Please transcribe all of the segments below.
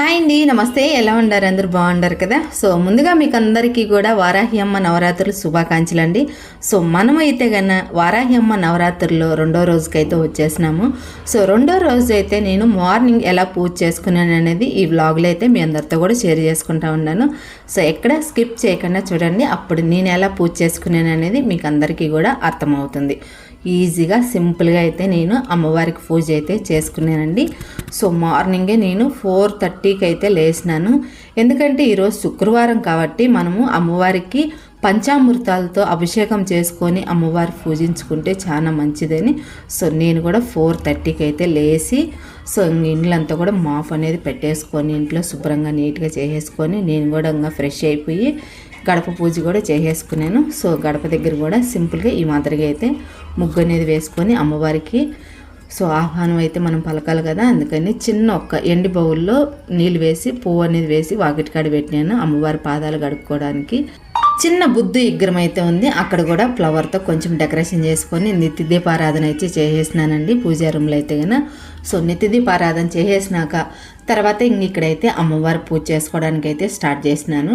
Hi అండి నమస్తే. ఎలా ఉండారు అందరూ బాగుండారు కదా? సో ముందుగా మీకు అందరికీ కూడా వారాహి అమ్మ నవరాత్రులు శుభాకాంక్షలు అండి సో మనమైతే గన వారాహి అమ్మ నవరాత్రుల్లో రెండో రోజుకైతే వచ్చేసినాము. సో రెండో రోజు అయితే నేను మార్నింగ్ ఎలా పూజ చేసుకున్నాను అనేది ఈ వ్లాగ్లో అయితే మీ అందరితో కూడా షేర్ చేసుకుంటా ఉన్నాను. సో ఎక్కడ స్కిప్ చేయకుండా చూడండి. అప్పుడు నేను ఎలా పూజ చేసుకున్నాను అనేది మీకు అందరికీ కూడా అర్థమవుతుంది. ఈజీగా సింపుల్గా అయితే నేను అమ్మవారికి పూజ అయితే చేసుకున్నానండి. సో మార్నింగే నేను ఫోర్ థర్టీకి అయితే లేచినాను. ఎందుకంటే ఈరోజు శుక్రవారం కాబట్టి మనము అమ్మవారికి పంచామృతాలతో అభిషేకం చేసుకొని అమ్మవారి పూజించుకుంటే చాలా మంచిదని. సో నేను కూడా ఫోర్ థర్టీకి అయితే లేచి సో ఇండ్లంతా కూడా మాఫ్ అనేది పెట్టేసుకొని ఇంట్లో శుభ్రంగా నీట్గా చేసేసుకొని నేను కూడా ఇంకా ఫ్రెష్ అయిపోయి గడప పూజ కూడా చేసేసుకున్నాను. సో గడప దగ్గర కూడా సింపుల్గా ఈ మాదిరిగా అయితే ముగ్గు అనేది వేసుకొని అమ్మవారికి సో ఆహ్వానం అయితే మనం పలకాలి కదా. అందుకని చిన్న ఒక్క ఎండి బౌల్లో నీళ్ళు వేసి పువ్వు అనేది వేసి వాకిటికాడ పెట్టినాను అమ్మవారి పాదాలు గడుపుకోవడానికి. చిన్న బుద్ధు విగ్రహం అయితే ఉంది. అక్కడ కూడా ఫ్లవర్తో కొంచెం డెకరేషన్ చేసుకొని నిత్య దీపారాధన అయితే చేసేసినానండి పూజా రూమ్లో అయితే కనుక సో నిత్య దీపారాధన చేసేసినాక తర్వాత ఇంక ఇక్కడైతే అమ్మవారి పూజ చేసుకోవడానికి అయితే స్టార్ట్ చేసినాను.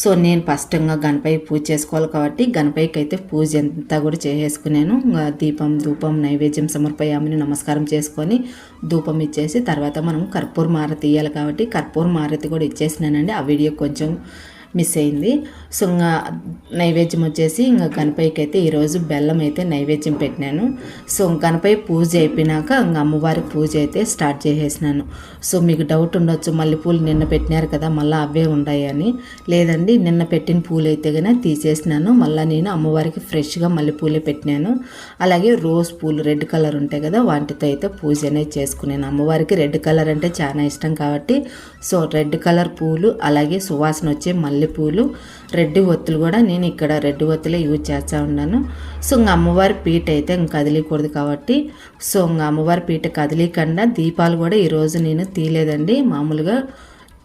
సో నేను స్పష్టంగా గణపతి పూజ చేసుకోవాలి కాబట్టి గణపతికి అయితే పూజ అంతా కూడా చేసేసుకున్నాను ఇంకా దీపం ధూపం నైవేద్యం సమర్పయామని నమస్కారం చేసుకొని ధూపం ఇచ్చేసి తర్వాత మనం కర్పూర మారతి ఇవ్వాలి కాబట్టి కర్పూర మారతి కూడా ఇచ్చేసినానండి. ఆ వీడియో కొంచెం మిస్ అయింది. సో ఇంకా నైవేద్యం వచ్చేసి ఇంకా గణపతికి అయితే ఈరోజు బెల్లం అయితే నైవేద్యం పెట్టినాను. సో గణపతి పూజ అయిపోయినాక ఇంకా అమ్మవారి పూజ అయితే స్టార్ట్ చేసేసినాను. సో మీకు డౌట్ ఉండొచ్చు మళ్ళీ పూలు నిన్న పెట్టినారు కదా మళ్ళీ అవే ఉన్నాయి అని లేదండి నిన్న పెట్టిన పూలు అయితే కనుక తీసేసినాను. మళ్ళీ నేను అమ్మవారికి ఫ్రెష్గా మళ్ళీ పూలే పెట్టినాను. అలాగే రోజ్ పూలు రెడ్ కలర్ ఉంటాయి కదా వాటితో అయితే పూజ అనేది చేసుకున్నాను. అమ్మవారికి రెడ్ కలర్ అంటే చాలా ఇష్టం కాబట్టి సో రెడ్ కలర్ పూలు అలాగే సువాసన వచ్చే మల్లెపూలు రెడ్ ఒత్తులు కూడా నేను ఇక్కడ రెడ్ ఒత్తులే యూజ్ చేస్తూ ఉన్నాను. సో ఇంకా అమ్మవారి పీట అయితే ఇంక కదిలికూడదు కాబట్టి సో ఇంకా అమ్మవారి పీట కదిలికుండా దీపాలు కూడా ఈరోజు నేను తీయలేదండి. మామూలుగా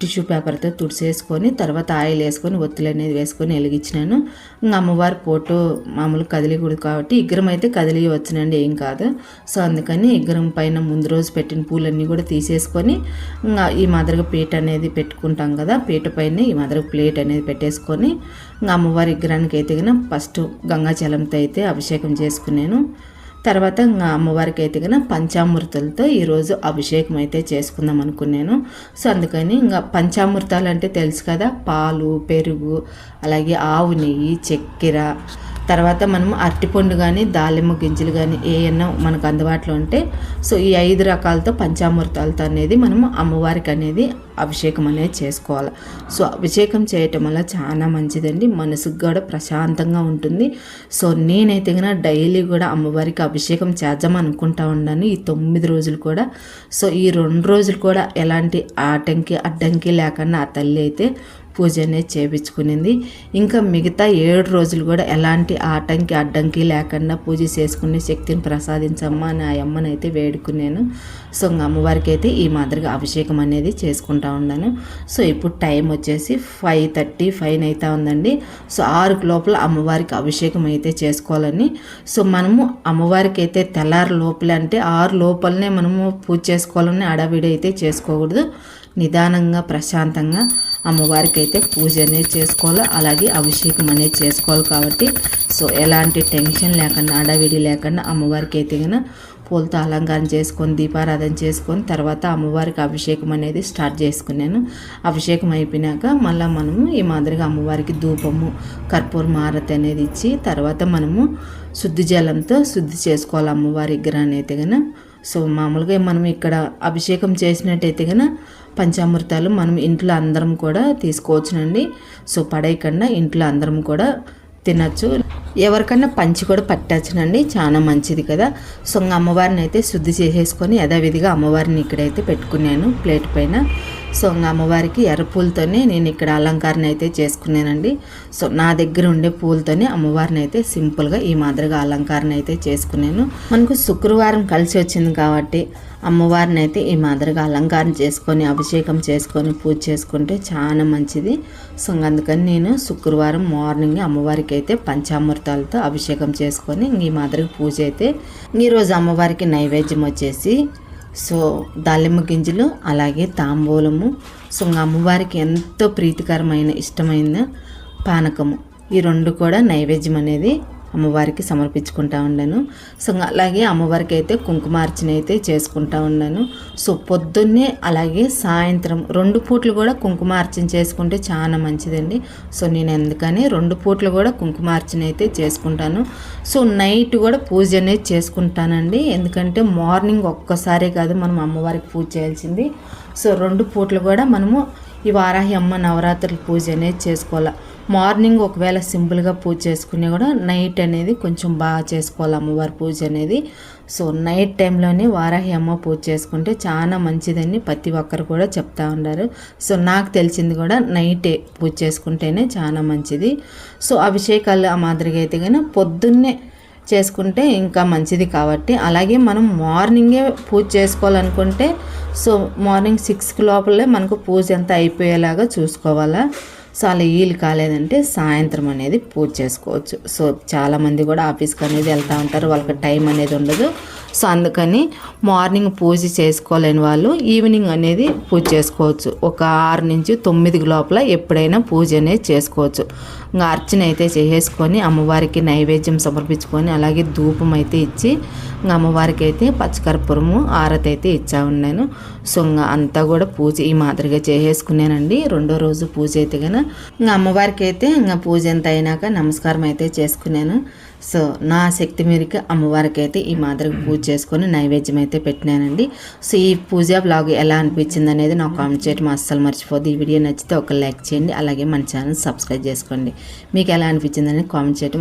టిష్యూ పేపర్తో తుడిసేసుకొని తర్వాత ఆయిల్ వేసుకొని ఒత్తులు అనేది వేసుకొని వెలిగించినాను. ఇంకా అమ్మవారి ఫోటో మామూలు కదిలికూడదు కాబట్టి ఇగ్రం అయితే కదిలి వచ్చినండి ఏం కాదు. సో అందుకని ఇగ్రం పైన ముందు రోజు పెట్టిన పూలన్నీ కూడా తీసేసుకొని ఇంకా ఈ మాదిరిగా పీట అనేది పెట్టుకుంటాం కదా పీట పైన ఈ మాదిరిగా ప్లేట్ అనేది పెట్టేసుకొని ఇంకా అమ్మవారి విగ్రహానికి అయితే ఫస్ట్ గంగాచలంతో అయితే అభిషేకం చేసుకున్నాను. తర్వాత ఇంకా అమ్మవారికి అయితే కనుక పంచామృతాలతో ఈరోజు అభిషేకం అయితే చేసుకుందాం అనుకున్నాను. సో అందుకని ఇంకా పంచామృతాలు అంటే తెలుసు కదా పాలు పెరుగు అలాగే ఆవు నెయ్యి చక్కెర తర్వాత మనం అరటిపండు కానీ దాలిమ్మ గింజలు కానీ ఏమన్నా మనకు అందుబాటులో ఉంటే సో ఈ ఐదు రకాలతో పంచామృతాలతో అనేది మనం అమ్మవారికి అనేది అభిషేకం అనేది చేసుకోవాలి. సో అభిషేకం చేయటం వల్ల చాలా మంచిదండి. మనసుకు కూడా ప్రశాంతంగా ఉంటుంది. సో నేనైతే కనుక డైలీ కూడా అమ్మవారికి అభిషేకం చేద్దాం అనుకుంటా ఉన్నాను ఈ తొమ్మిది రోజులు కూడా. సో ఈ రెండు రోజులు కూడా ఎలాంటి ఆటంకి అడ్డంకి లేకుండా ఆ తల్లి అయితే పూజ అనేది చేపించుకునింది. ఇంకా మిగతా ఏడు రోజులు కూడా ఎలాంటి ఆటంకి అడ్డంకి లేకుండా పూజ చేసుకునే శక్తిని ప్రసాదించమ్మా అని ఆ అమ్మని అయితే వేడుకున్నాను. సో ఇంకా అమ్మవారికి అయితే ఈ మాదిరిగా అభిషేకం అనేది చేసుకుంటా ఉన్నాను. సో ఇప్పుడు టైం వచ్చేసి ఫైవ్ థర్టీ ఫైవ్ అవుతా ఉందండి. సో ఆరు లోపల అమ్మవారికి అభిషేకం అయితే చేసుకోవాలని. సో మనము అమ్మవారికి అయితే తెల్లారు లోపలే అంటే ఆరు లోపలనే మనము పూజ చేసుకోవాలని అడావిడి అయితే చేసుకోకూడదు. నిదానంగా ప్రశాంతంగా అమ్మవారికి అయితే పూజ అనేది చేసుకోవాలి? అలాగే అభిషేకం అనేది చేసుకోవాలి కాబట్టి. సో ఎలాంటి టెన్షన్ లేకుండా అడవిడి లేకుండా అమ్మవారికి అయితే కనుక పూలతో అలంకారం చేసుకొని దీపారాధన చేసుకొని తర్వాత అమ్మవారికి అభిషేకం అనేది స్టార్ట్ చేసుకున్నాను. అభిషేకం అయిపోయినాక మళ్ళీ మనము ఈ మాదిరిగా అమ్మవారికి ధూపము కర్పూర మారతి అనేది ఇచ్చి తర్వాత మనము శుద్ధి జలంతో శుద్ధి చేసుకోవాలి అమ్మవారి విగ్రహాన్ని అయితే కనుక సో మామూలుగా మనం ఇక్కడ అభిషేకం చేసినట్టయితే కనుక పంచామృతాలు మనం ఇంట్లో అందరం కూడా తీసుకోవచ్చునండి. సో పడేయకుండా ఇంట్లో అందరం కూడా తినచ్చు. ఎవరికన్నా పంచి కూడా పట్టచ్చునండి. చాలా మంచిది కదా. సో ఇంకా అమ్మవారిని అయితే శుద్ధి చేసేసుకొని యథావిధిగా అమ్మవారిని ఇక్కడైతే పెట్టుకున్నాను ప్లేట్ పైన. సో అమ్మవారికి ఎర్ర పూలతోనే నేను ఇక్కడ అలంకారం అయితే చేసుకున్నానండి. సో నా దగ్గర ఉండే పూలతోనే అమ్మవారిని అయితే సింపుల్గా ఈ మాదిరిగా అలంకారం అయితే చేసుకున్నాను. మనకు శుక్రవారం కలిసి వచ్చింది కాబట్టి అమ్మవారిని అయితే ఈ మాదిరిగా అలంకారం చేసుకొని అభిషేకం చేసుకొని పూజ చేసుకుంటే చాలా మంచిది. సో అందుకని నేను శుక్రవారం మార్నింగ్ అమ్మవారికి అయితే పంచామృతాలతో అభిషేకం చేసుకొని ఈ మాదిరిగా పూజ అయితే ఈరోజు అమ్మవారికి నైవేద్యం వచ్చేసి సో దాలిమ్మ గింజలు అలాగే తాంబూలము. సో అమ్మవారికి ఎంతో ప్రీతికరమైన ఇష్టమైన పానకము. ఈ రెండు కూడా నైవేద్యం అనేది అమ్మవారికి సమర్పించుకుంటా ఉన్నాను సో అలాగే అమ్మవారికి అయితే కుంకుమార్చన అయితే చేసుకుంటా ఉన్నాను సో పొద్దున్నే అలాగే సాయంత్రం రెండు పూట్లు కూడా కుంకుమార్చన చేసుకుంటే చాలా మంచిదండి. సో నేను ఎందుకని రెండు పూట్లు కూడా కుంకుమార్చన అయితే చేసుకుంటాను. సో నైట్ కూడా పూజ అనేది చేసుకుంటానండి. ఎందుకంటే మార్నింగ్ ఒక్కసారే కాదు మనం అమ్మవారికి పూజ చేయాల్సింది. సో రెండు పూట్లు కూడా మనము ఈ వారాహి అమ్మ నవరాత్రుల పూజ అనేది చేసుకోవాలి. మార్నింగ్ ఒకవేళ సింపుల్గా పూజ చేసుకునే కూడా నైట్ అనేది కొంచెం బాగా చేసుకోవాలి అమ్మవారి పూజ అనేది. సో నైట్ టైంలోనే వారాహి అమ్మ పూజ చేసుకుంటే చాలా మంచిదని ప్రతి ఒక్కరు కూడా చెప్తా ఉన్నారు. సో నాకు తెలిసింది కూడా నైటే పూజ చేసుకుంటేనే చాలా మంచిది. సో అభిషేకాలు ఆ మాదిరిగా అయితే కానీ పొద్దున్నే చేసుకుంటే ఇంకా మంచిది కాబట్టి అలాగే మనం మార్నింగే పూజ చేసుకోవాలనుకుంటే సో మార్నింగ్ సిక్స్కి లోపలే మనకు పూజ అంతా అయిపోయేలాగా చూసుకోవాలా. సో అలా వీలు కాలేదంటే సాయంత్రం అనేది పూజ చేసుకోవచ్చు. సో చాలామంది కూడా ఆఫీస్కి అనేది వెళ్తూ ఉంటారు. వాళ్ళకి టైం అనేది ఉండదు. సో అందుకని మార్నింగ్ పూజ చేసుకోలేని వాళ్ళు ఈవినింగ్ అనేది పూజ చేసుకోవచ్చు. ఒక ఆరు నుంచి తొమ్మిది లోపల ఎప్పుడైనా పూజ అనేది చేసుకోవచ్చు. ఇంకా అర్చన అయితే చేసేసుకొని అమ్మవారికి నైవేద్యం సమర్పించుకొని అలాగే ధూపం అయితే ఇచ్చి ఇంకా అమ్మవారికి అయితే పచ్చకర్పూరము ఆరతి అయితే ఇచ్చా ఉన్నాను. సో ఇంకా అంతా కూడా పూజ ఈ మాదిరిగా చేసేసుకున్నానండి. రెండో రోజు పూజ అయితే కనుక ఇంకా అమ్మవారికి అయితే ఇంకా పూజ ఎంత అయినాక నమస్కారం అయితే చేసుకున్నాను. సో నా శక్తి మేరకు అమ్మవారికి అయితే ఈ మాదిరి పూజ చేసుకొని నైవేద్యం అయితే పెట్టినానండి. సో ఈ పూజ బ్లాగ్ ఎలా అనిపించింది అనేది నాకు కామెంట్ చేయడం అస్సలు మర్చిపోద్ది ఈ వీడియో నచ్చితే ఒక లైక్ చేయండి అలాగే మన ఛానల్ సబ్స్క్రైబ్ చేసుకోండి. మీకు ఎలా అనిపించింది అనేది కామెంట్ చేయడం